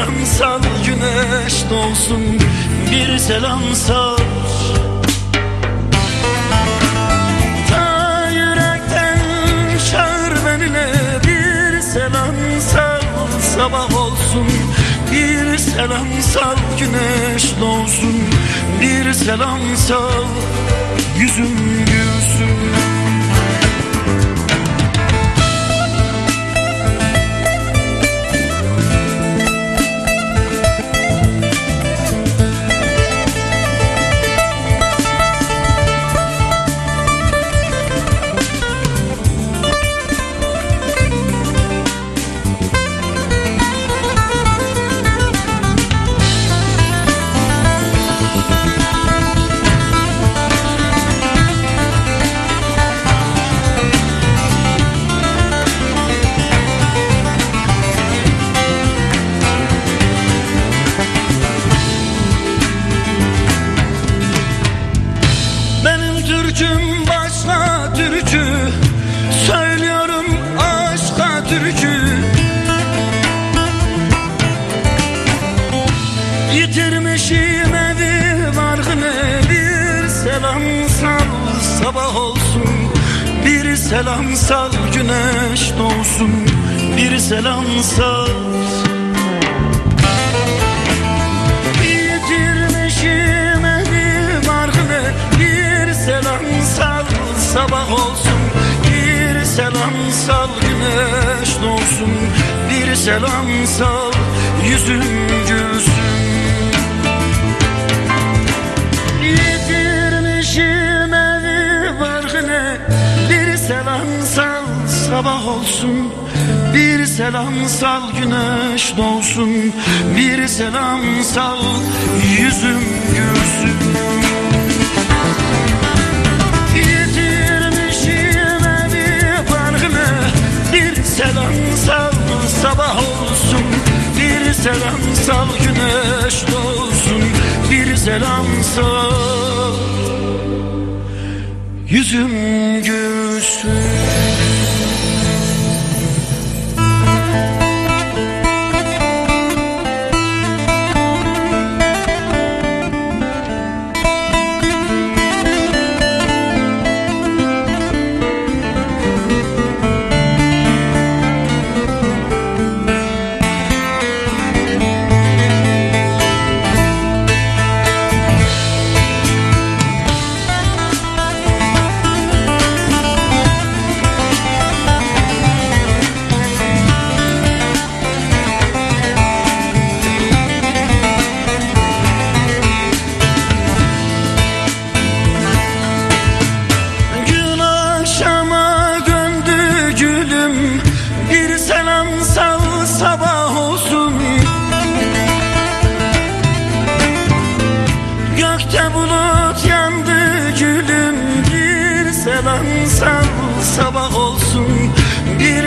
selam sal güneş doğsun Bir selam sal Ta yürekten çağır benimle Bir selam sal sabah olsun Bir selam sal güneş doğsun Bir selam sal yüzüm gülsün Yitirmişim evi barkını Bir selam sal sabah olsun. Bir selam sal güneş doğsun. Bir selam sal. Yitirmişim evi barkını Bir selam sal sabah olsun. Bir selam sal güneş doğsun. Bir selam sal yüzüm gülsün sabah olsun. Bir selam sal güneş doğsun. Bir selam sal yüzüm gülsün. Yitirmişim evi barkını Bir selam sal sabah olsun. Bir selam sal güneş doğsun. Bir selam sal yüzüm gülsün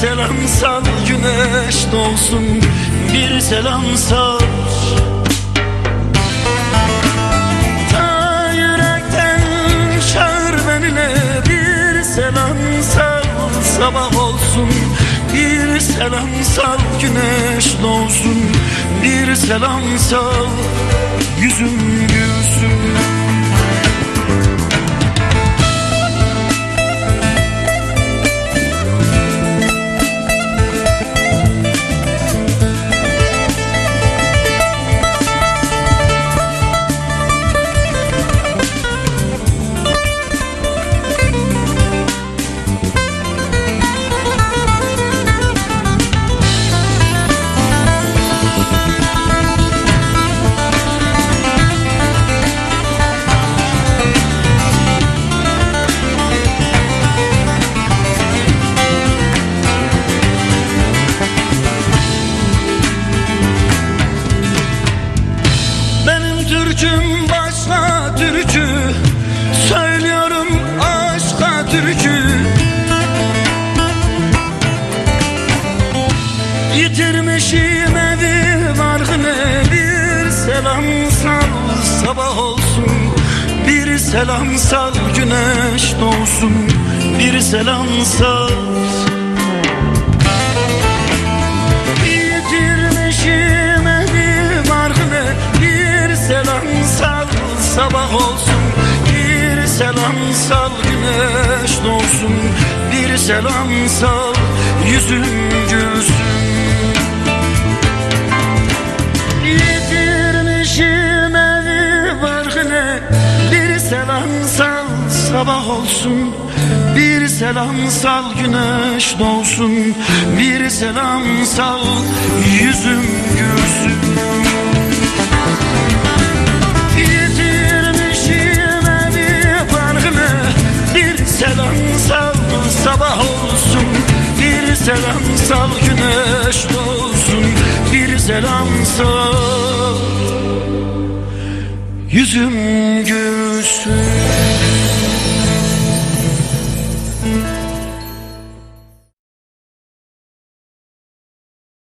selam sal güneş doğsun. Bir selam sal. Ta yürekten çağır benimle Bir selam sal. Sabah olsun Bir selam sal güneş doğsun. Bir selam sal yüzüm gülsün selam sal güneş doğsun Bir selam sal Yitirmişim evi barkını Bir selam sal sabah olsun. Bir selam sal güneş doğsun Bir selam sal yüzüm gülsün sabah olsun. Bir selam sal güneş doğsun. Bir selam sal yüzüm gülsün. Yitirmişim evi barkını Bir selam sal sabah olsun. Bir selam sal güneş doğsun. Bir selam sal yüzüm gülsün